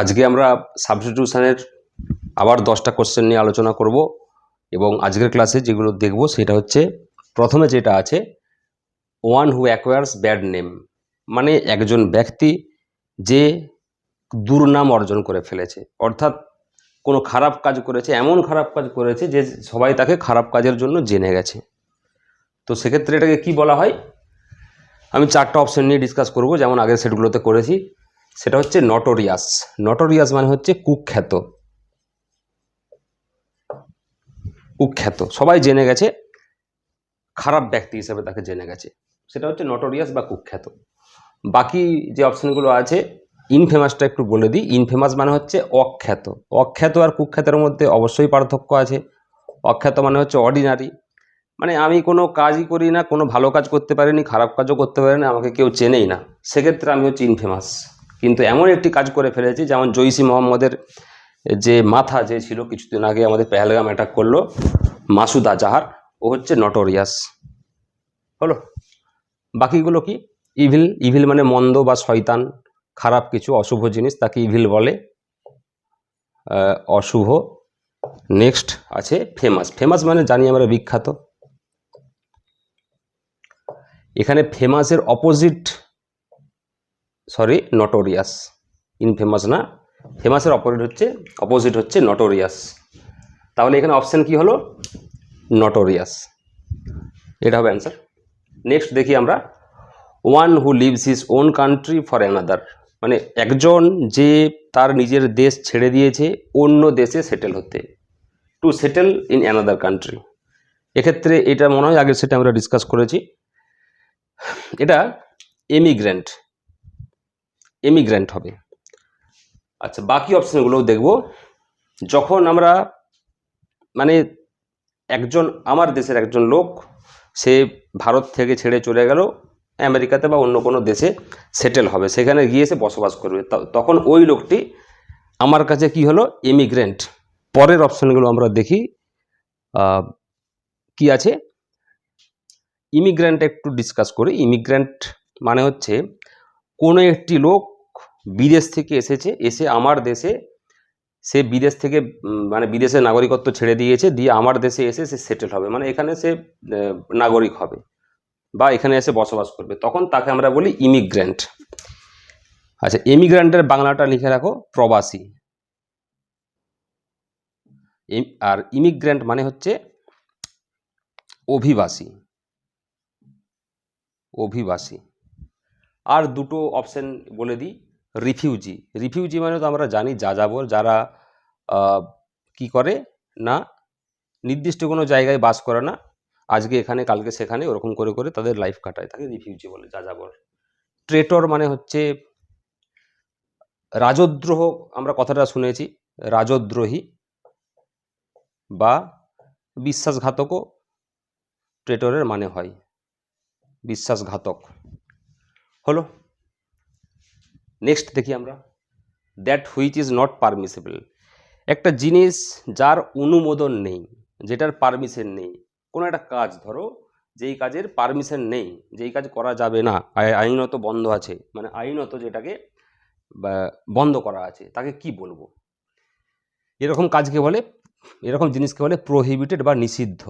আজকে আমরা সাবস্টিটিউশনের আবার দশটা কোশ্চেন নিয়ে আলোচনা করব এবং আজকের ক্লাসে যেগুলো দেখব সেটা হচ্ছে, প্রথমে যেটা আছে one who acquires bad name মানে একজন ব্যক্তি যে দুর্নাম অর্জন করে ফেলেছে। অর্থাৎ কোনো খারাপ কাজ করেছে, এমন খারাপ কাজ করেছে যে সবাই তাকে খারাপ কাজের জন্য জেনে গেছে। তো সেক্ষেত্রে এটাকে কি বলা হয়? আমি চারটা অপশন নিয়ে ডিসকাস করব, যেমন আগের সেটগুলোতে করেছি। সেটা হচ্ছে নটোরিয়াস নটোরিয়াস মানে হচ্ছে কুখ্যাত। কুখ্যাত। সবাই জেনে গেছে, খারাপ ব্যক্তি হিসেবে তাকে জেনে গেছে। সেটা হচ্ছে নটোরিয়াস বা কুখ্যাত। বাকি যে অপশনগুলো আছে ইনফেমাসটা একটু বলে দিই। ইনফেমাস মানে হচ্ছে অখ্যাত। অখ্যাত আর কুখ্যাতের মধ্যে অবশ্যই পার্থক্য আছে। অখ্যাত মানে হচ্ছে অর্ডিনারি মানে আমি কোনো কাজই করি না, কোনো ভালো কাজ করতে পারিনি, খারাপ কাজও করতে পারিনি, আমাকে কেউ চেনেই না। সেক্ষেত্রে আমি হচ্ছে ইনফেমাস কিন্তু এমন একটি কাজ করে ফেলেছি, যেমন জৈসি মোহাম্মদের যে মাথা যে ছিল কিছুদিন আগে আমাদের পেহেলগাম অ্যাটাক করল, মাসুদ আজাহার ও হচ্ছে নটোরিয়াস হলো? বাকিগুলো কি? ইভিল ইভিল মানে মন্দ বা শয়তান, খারাপ কিছু, অশুভ জিনিস, তাকে ইভিল বলে। অশুভ। নেক্সট আছে ফেমাস ফেমাস মানে জানি আমরা বিখ্যাত। এখানে ফেমাসের অপোজিট সরি নটোরিয়াস ইনফেমাস না? ফেমাসের অপোজিট হচ্ছে অপোজিট হচ্ছে নটোরিয়াস তাহলে এখানে অপশান কি হলো? নটোরিয়াস এটা হবে অ্যান্সার নেক্সট দেখি আমরা one who leaves his own country for another মানে একজন যে তার নিজের দেশ ছেড়ে দিয়েছে, অন্য দেশে সেটেল হতে। To settle in another country এক্ষেত্রে এটা মনে হয় আগের সেটা আমরা ডিসকাস করেছি। এটা এমিগ্রেন্ট এমিগ্রেন্ট হবে। আচ্ছা বাকি অপশানগুলোও দেখব। যখন আমরা মানে একজন, আমার দেশের একজন লোক, সে ভারত থেকে ছেড়ে চলে গেল, আমেরিকাতে বা অন্য কোনো দেশে সেটেল হবে, সেখানে গিয়ে সে বসবাস করবে। তখন ওই লোকটি আমার কাছে কি হলো? এমিগ্রেন্ট পরের অপশানগুলো আমরা দেখি কি আছে? ইমিগ্রেন্ট একটু ডিসকাস করি। ইমিগ্রেন্ট মানে হচ্ছে কোনো একটি লোক বিদেশ থেকে এসেছে, এসে আমার দেশে সে বিদেশ থেকে মানে বিদেশের নাগরিকত্ব ছেড়ে দিয়েছে, দিয়ে আমার দেশে এসে সে সেটেল হবে। মানে এখানে সে নাগরিক হবে বা এখানে এসে বসবাস করবে। তখন তাকে আমরা বলি ইমিগ্রেন্ট আচ্ছা ইমিগ্রেন্টের বাংলাটা লিখে রাখো, প্রবাসী। আর ইমিগ্রেন্ট মানে হচ্ছে অভিবাসী। অভিবাসী। আর দুটো অপশন বলে দিই। রিফিউজি রিফিউজি মানে তো আমরা জানি যা যাযাবর, যারা কি করে? না, নির্দিষ্ট কোনো জায়গায় বাস করে না। আজকে এখানে, কালকে সেখানে, ওরকম করে করে তাদের লাইফ কাটায় তাকে রিফিউজি বলে যা যাযাবর। ট্রেটর মানে হচ্ছে রাজদ্রোহ, আমরা কথাটা শুনেছি, রাজদ্রোহী বা বিশ্বাসঘাতকও ট্রেটরের মানে হয়। বিশ্বাসঘাতক। হলো? নেক্সট দেখি আমরা। That which is not permissible একটা জিনিস যার অনুমোদন নেই, যেটার পারমিশন নেই, কোনো একটা কাজ ধরো, যেই কাজের পারমিশন নেই, যেই কাজ করা যাবে না আইনত বন্ধ আছে মানে আইনত যেটাকে বন্ধ করা আছে, তাকে কি বলব? এরকম কাজকে বলে, এরকম জিনিসকে বলে প্রোহিবিটেড বা নিষিদ্ধ।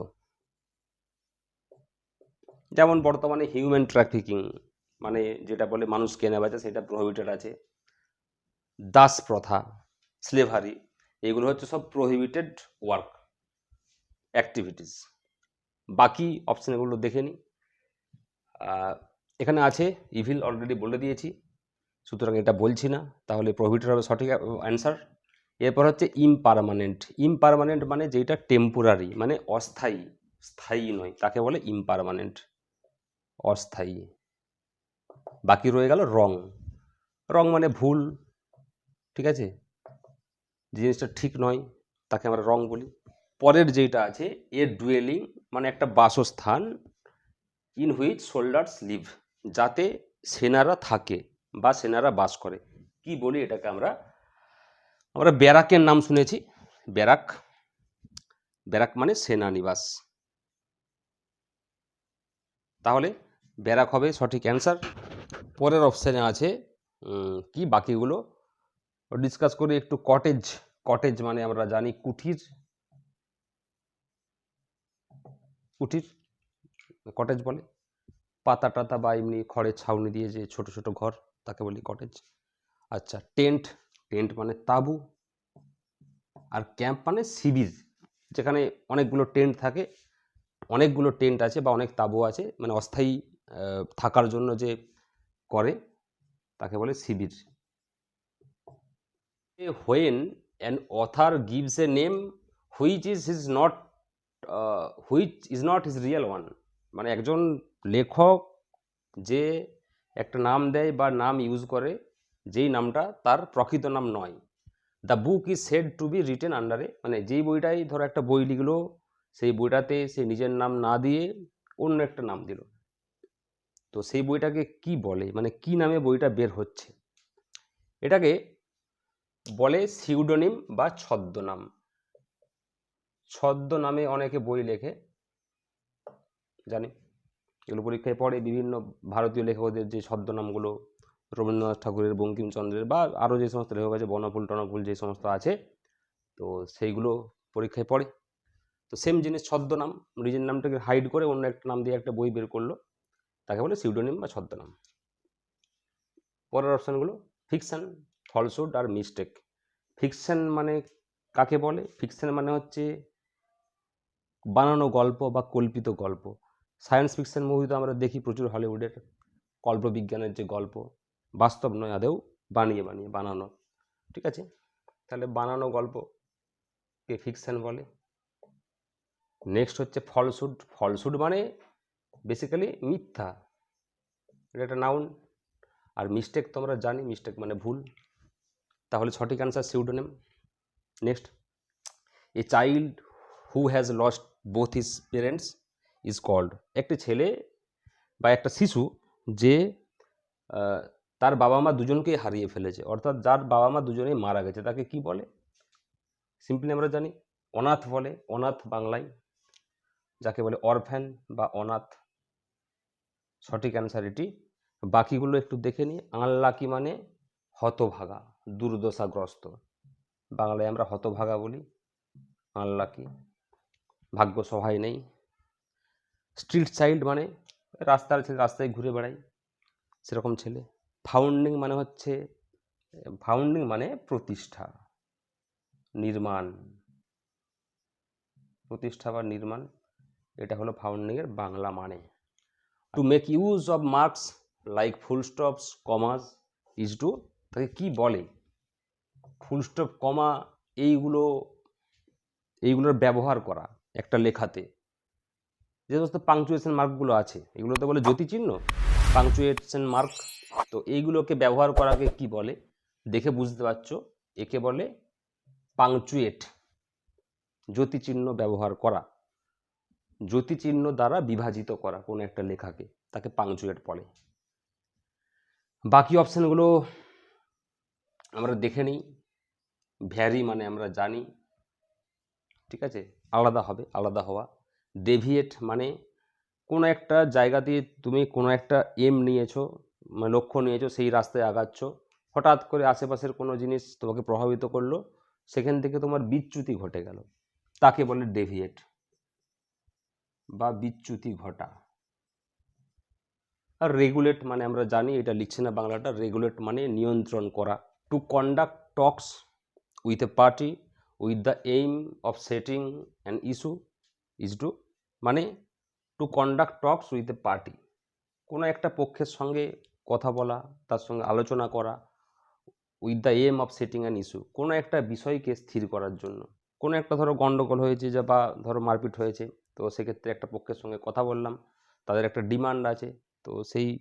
যেমন বর্তমানে হিউম্যান ট্রাফিকিং মানে যেটা বলে মানুষ কেনা বেচা, সেটা প্রহিবিটেড আছে। দাস প্রথা স্লেভারি এগুলো হচ্ছে সব প্রহিবিটেড ওয়ার্ক অ্যাক্টিভিটিস বাকি অপশানগুলো দেখে নিই। এখানে আছে ইভিল অলরেডি বলে দিয়েছি, সুতরাং এটা বলছি না, তাহলে প্রহিবিটেড হবে সঠিক অ্যান্সার এরপর হচ্ছে ইমপারমানেন্ট ইমপারমানেন্ট মানে যেটা টেম্পোরারি মানে অস্থায়ী, স্থায়ী নয়, তাকে বলে ইমপারমানেন্ট অস্থায়ী। বাকি রয়ে গেল রং। রং মানে ভুল, ঠিক আছে? যে জিনিসটা ঠিক নয়, তাকে আমরা রং বলি। পরের যেটা আছে, এ ডুয়েলিং মানে একটা বাসস্থান ইন হুইচ সোল্ডার্স লিভ যাতে সেনারা থাকে বা সেনারা বাস করে। কি বলি এটাকে আমরা? আমরা ব্যারাকের নাম শুনেছি। ব্যারাক ব্যারাক মানে সেনানিবাস তাহলে ব্যারাক হবে সঠিক অ্যান্সার পরের অপশানে আছে কি বাকিগুলো? ডিসকাস করি একটু কটেজ কটেজ মানে আমরা জানি কুঠির। কুঠির কটেজ বলে। পাতা টাতা বা এমনি খড়ের ছাউনি দিয়ে যে ছোট ছোট ঘর, তাকে বলি কটেজ আচ্ছা টেন্ট টেন্ট মানে তাঁবু। আর ক্যাম্প মানে শিবির যেখানে অনেকগুলো টেন্ট থাকে। অনেকগুলো টেন্ট আছে বা অনেক তাঁবু আছে। মানে অস্থায়ী থাকার জন্য যে করে, তাকে বলে শিবির। When an author gives a name which is his not which is not his real one মানে একজন লেখক যে একটা নাম দেয় বা নাম ইউজ করে, যেই নামটা তার প্রকৃত নাম নয়। The book is said to be written আন্ডারে মানে যেই বইটাই ধরো একটা বই লিখলো, সেই বইটাতে সে নিজের নাম না দিয়ে অন্য একটা নাম দিল। তো সেই বইটাকে কি বলে? মানে কি নামে বইটা বের হচ্ছে? এটাকে বলে সিউডোনিম বা ছদ্মনাম। ছদ্মনামে অনেকে বই লেখে জানি এগুলো পরীক্ষায় পড়ে বিভিন্ন ভারতীয় লেখকদের যে ছদ্মনামগুলো, রবীন্দ্রনাথ ঠাকুরের, বঙ্কিমচন্দ্রের বা আরও যে সমস্ত লেখক আছে, বনফুল, টনফুল যে সমস্ত আছে, তো সেইগুলো পরীক্ষায় পড়ে। তো সেম জিনিস ছদ্মনাম, নিজের নামটাকে হাইড করে অন্য একটা নাম দিয়ে একটা বই বের করল। তাকে বলে সিউডোনিম বা ছদ্মনাম। পরের অপশানগুলো ফিকশান ফলসুড আর মিস্টেক ফিকশান মানে কাকে বলে? ফিকশান মানে হচ্ছে বানানো গল্প বা কল্পিত গল্প। সায়েন্স ফিকশান মুভি তো আমরা দেখি প্রচুর হলিউডের। কল্পবিজ্ঞানের যে গল্প, বাস্তব নয় আদেও বানিয়ে বানিয়ে বানানো। ঠিক আছে? তাহলে বানানো গল্পকে ফিকশান বলে। নেক্সট হচ্ছে ফলসুড ফলসুড মানে বেসিক্যালি মিথ্যা। এটা একটা নাউন আর মিস্টেক তো আমরা জানি মিস্টেক মানে ভুল। তাহলে সঠিক answer pseudonym next a child who has lost both his parents is called একটি ছেলে বা একটা শিশু যে তার বাবা মা দুজনকেই হারিয়ে ফেলেছে। অর্থাৎ যার বাবা মা দুজনেই মারা গেছে, তাকে কি বলে? সিম্পলি আমরা জানি। অনাথ বলে, অনাথ বাংলায়। যাকে বলে অরফ্যান বা অনাথ। সঠিক অ্যান্সার এটি। বাকিগুলো একটু দেখে নিই। আনলাকি মানে হতভাগা, দুর্দশাগ্রস্ত। বাংলায় আমরা হতভাগা বলি, আনলাকি। ভাগ্য সহায় নেই। স্ট্রিট চাইল্ড মানে রাস্তার ছেলে, রাস্তায় ঘুরে বেড়ায়। সেরকম ছেলে। ফাউন্ডিং মানে হচ্ছে ফাউন্ডিং মানে প্রতিষ্ঠা, নির্মাণ। প্রতিষ্ঠা বা নির্মাণ, এটা হলো ফাউন্ডিংয়ের বাংলা মানে। To make use of marks like full stops commas is to তাকে কী বলে? ফুল স্টপ কমা এইগুলো, এইগুলোর ব্যবহার করা একটা লেখাতে। যে সমস্ত পাংচুয়েশন মার্কগুলো আছে এগুলো তো বলে জ্যোতিচিহ্ন পাংচুয়েশন মার্ক তো এইগুলোকে ব্যবহার করাকে কি বলে? দেখে বুঝতে পারছ? একে বলে পাংচুয়েট জ্যোতিচিহ্ন ব্যবহার করা। জ্যোতিচিহ্ন দ্বারা বিভাজিত করা কোনো একটা লেখাকে, তাকে পাংচুয়েট বলে। বাকি অপশানগুলো আমরা দেখে নিই। ভ্যারি মানে আমরা জানি, ঠিক আছে? আলাদা হবে, আলাদা হওয়া। ডেভিয়েট মানে কোনো একটা জায়গা দিয়ে তুমি কোনো একটা এম নিয়েছো মানে লক্ষ্য নিয়েছো, সেই রাস্তায় আগাচ্ছ। হঠাৎ করে আশেপাশের কোনো জিনিস তোমাকে প্রভাবিত করল, সেখান থেকে তোমার বিচ্যুতি ঘটে গেল। তাকে বলে ডেভিয়েট। বা বিচ্যুতি ঘটা। আর রেগুলেট মানে আমরা জানি, এটা লিখছে না বাংলাটা রেগুলেট মানে নিয়ন্ত্রণ করা। To conduct talks with a party with the aim of setting an issue is to মানে to conduct talks with a party কোনো একটা পক্ষের সঙ্গে কথা বলা, তার সঙ্গে আলোচনা করা with the aim of setting an issue কোনো একটা বিষয়কে স্থির করার জন্য। কোনো একটা ধরো গণ্ডগোল হয়েছে যা বা ধরো মারপিট হয়েছে। তো সেক্ষেত্রে একটা পক্ষের সঙ্গে কথা বললাম, তাদের একটা ডিমান্ড আছে, তো সেই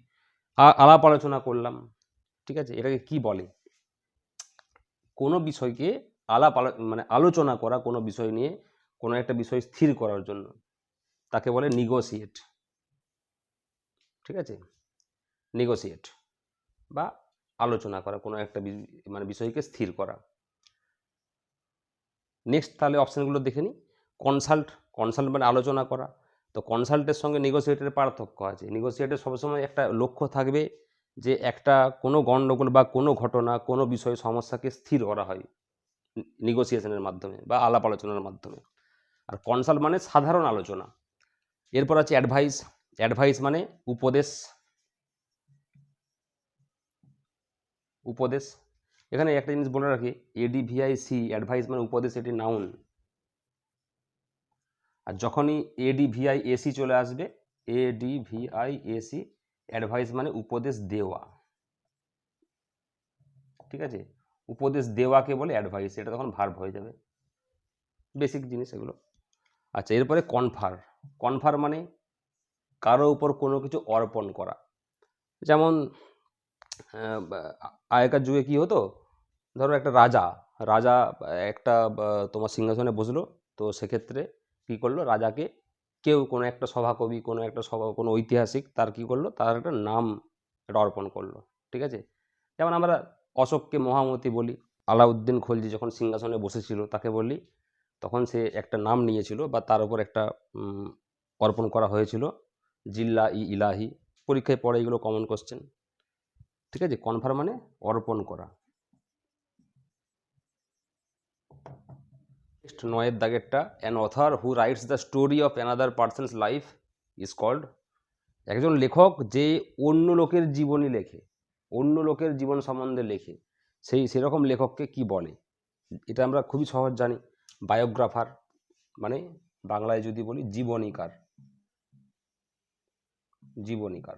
আলাপ আলোচনা করলাম, ঠিক আছে? এটাকে কি বলে? কোনো বিষয়কে আলাপ আলো- মানে আলোচনা করা, কোনো বিষয় নিয়ে কোনো একটা বিষয় স্থির করার জন্য, তাকে বলে নিগোসিয়েট ঠিক আছে? নিগোসিয়েট বা আলোচনা করা, কোনো একটা মানে বিষয়কে স্থির করা। নেক্সট তাহলে অপশানগুলো দেখে নিই। কনসাল্ট কনসাল্ট মানে আলোচনা করা। তো কনসাল্টের সঙ্গে নেগোসিয়েটের পার্থক্য আছে। নেগোসিয়েটের সবসময় একটা লক্ষ্য থাকবে যে একটা কোনো গণ্ডগোল বা কোনো ঘটনা, কোনো বিষয় সমস্যাকে স্থির করা হয় নিগোসিয়েশনের মাধ্যমে বা আলাপ আলোচনার মাধ্যমে। আর কনসাল্ট মানে সাধারণ আলোচনা। এরপর আছে অ্যাডভাইস অ্যাডভাইস মানে উপদেশ। উপদেশ। এখানে একটা জিনিস বলে রাখি এডিভিআইসি অ্যাডভাইস মানে উপদেশ, এটি নাউন আর যখনই এডিভিআই এসি চলে আসবে এডিভিআই এসি অ্যাডভাইস মানে উপদেশ দেওয়া। ঠিক আছে? উপদেশ দেওয়াকে বলে অ্যাডভাইস এটা তখন ভার্ব হয়ে যাবে। বেসিক জিনিস এগুলো। আচ্ছা এরপরে কনফার কনফার মানে কারও উপর কোনো কিছু অর্পণ করা। যেমন আগেকার যুগে কি হতো? ধরো একটা রাজা রাজা একটা তোমার সিংহাসনে বসল, তো সেক্ষেত্রে কী করল? রাজাকে কেউ কোনো একটা সভাকবি, কোনো একটা সভা, কোনো ঐতিহাসিক তার কী করল? তার একটা নাম একটা অর্পণ করল, ঠিক আছে? যেমন আমরা অশোককে মহামতি বলি, আলাউদ্দিন খলজি যখন সিংহাসনে বসেছিল তাকে বলি, তখন সে একটা নাম নিয়েছিল বা তার উপর একটা অর্পণ করা হয়েছিল, জিল্লা ই ইলাহি, পরীক্ষায় পড়ে এগুলো কমন কোশ্চেন ঠিক আছে? কনফার্ম মানে অর্পণ করা। নেক্সট নয়ের দাগেরটা an author who writes the story of another person's life is called একজন লেখক যে অন্য লোকের জীবনী লেখে, অন্য লোকের জীবন সম্বন্ধে লেখে, সেই সেরকম লেখককে কি বলে? এটা আমরা খুবই সহজ জানি। বায়োগ্রাফার মানে বাংলায় যদি বলি জীবনীকার। জীবনীকার।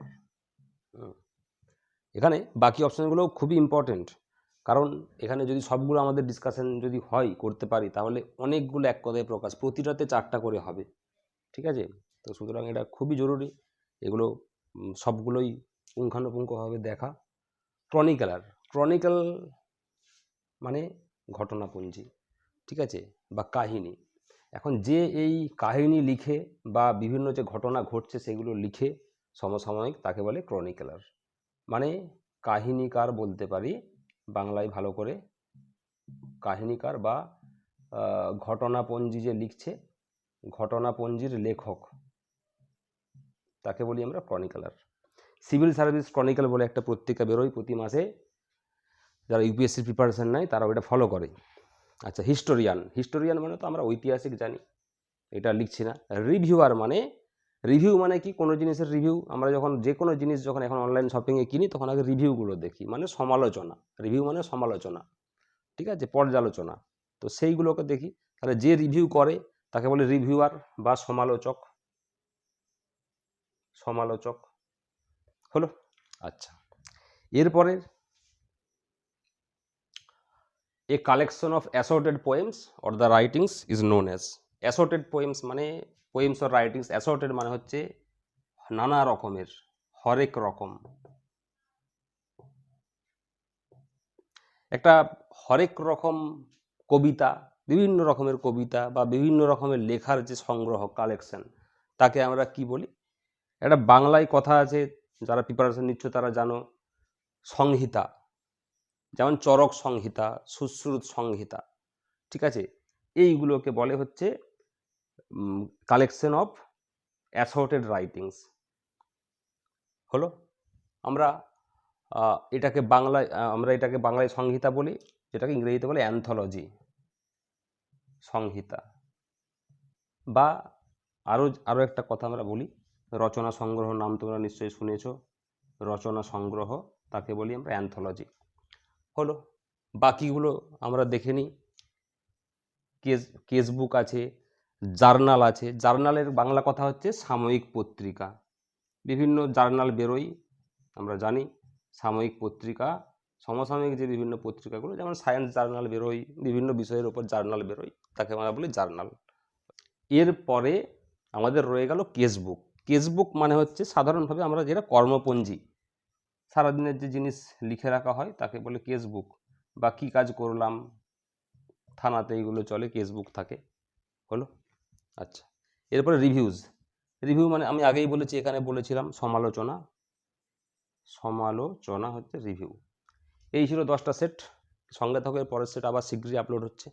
এখানে বাকি অপশানগুলো খুবই ইম্পর্টেন্ট কারণ এখানে যদি সবগুলো আমাদের ডিসকাশন যদি হয়, করতে পারি, তাহলে অনেকগুলো এক কথায় প্রকাশ, প্রতিটাতে চারটা করে হবে। ঠিক আছে? তো সুতরাং এটা খুবই জরুরি। এগুলো সবগুলোই পুঙ্খানুপুঙ্খভাবে দেখা। ক্রনিক্যালার ক্রনিক্যাল মানে ঘটনাপুঞ্জি। ঠিক আছে? বা কাহিনী। এখন যে এই কাহিনী লিখে বা বিভিন্ন যে ঘটনা ঘটছে, সেগুলো লিখে সমসাময়িক তাকে বলে ক্রনিক্যালার মানে কাহিনীকার বলতে পারি বাংলায় ভালো করে কাহিনীকার বা ঘটনাপঞ্জি যে লিখছে, ঘটনাপঞ্জির লেখক, তাকে বলি আমরা ক্রনিক্যালার সিভিল সার্ভিস ক্রনিক্যাল বলে একটা পত্রিকা বেরোয় প্রতি মাসে। যারা ইউপিএসসির প্রিপারেশন নেয় তারা ওটা ফলো করে। আচ্ছা হিস্টোরিয়ান হিস্টোরিয়ান মানে তো আমরা ঐতিহাসিক জানি। এটা লিখছি না। রিভিউয়ার মানে রিভিউ মানে কি? কোনো জিনিসের রিভিউ আমরা যখন যে কোনো জিনিস যখন এখন অনলাইন শপিংয়ে কিনি, তখন আগে রিভিউগুলো দেখি। মানে সমালোচনা। রিভিউ মানে সমালোচনা। ঠিক আছে? পর্যালোচনা। তো সেইগুলোকে দেখি। তাহলে যে রিভিউ করে, তাকে বলে রিভিউয়ার বা সমালোচক। সমালোচক। হলো? আচ্ছা। এরপরে a collection of assorted poems or the writings is known as assorted poems মানে পোয়েমস অর রাইটিংস অ্যাসর্টেড মানে হচ্ছে নানা রকমের, হরেক রকম। একটা হরেক রকম কবিতা, বিভিন্ন রকমের কবিতা বা বিভিন্ন রকমের লেখার যে সংগ্রহ কালেকশন তাকে আমরা কি বলি? একটা বাংলায় কথা আছে, যারা প্রিপারেশন নিচ্ছ তারা জানো, সংহিতা। যেমন চরক সংহিতা, সুশ্রুত সংহিতা, ঠিক আছে? এইগুলোকে বলে হচ্ছে কালেকশন অফ অ্যাসর্টেড রাইটিংস হলো? আমরা এটাকে বাংলায় আমরা এটাকে বাংলায় সংহিতা বলি, যেটাকে ইংরেজিতে বলে অ্যান্থোলজি সংহিতা। বা আরও আরও একটা কথা আমরা বলি, রচনা সংগ্রহ নাম তোমরা নিশ্চয়ই শুনেছ, রচনা সংগ্রহ, তাকে বলি আমরা অ্যান্থোলজি হলো? বাকিগুলো আমরা দেখে নিই। কেস, কেসবুক আছে জার্নাল আছে। জার্নালের বাংলা কথা হচ্ছে সাময়িক পত্রিকা। বিভিন্ন জার্নাল বেরোয়, আমরা জানি, সাময়িক পত্রিকা, সমসাময়িক যে বিভিন্ন পত্রিকাগুলো, যেমন সায়েন্স জার্নাল বেরোয়, বিভিন্ন বিষয়ের ওপর জার্নাল বেরোয়, তাকে আমরা বলি জার্নাল। এরপরে আমাদের রয়ে গেল কেসবুক। কেসবুক মানে হচ্ছে সাধারণভাবে আমরা যেটা কর্মপঞ্জি। সারাদিনের যে জিনিস লিখে রাখা হয়, তাকে বলে কেসবুক। বা কী কাজ করলাম, থানাতে এইগুলো চলে, কেসবুক থাকে। হলো? আচ্ছা এরপরে রিভিউজ রিভিউ মানে আমি আগেই বলেছি, এখানে বলেছিলাম সমালোচনা। সমালোচনা হচ্ছে রিভিউ এই ছিল দশটা সেট সঙ্গে থাকো পরের সেট আবার শীঘ্রই আপলোড হচ্ছে।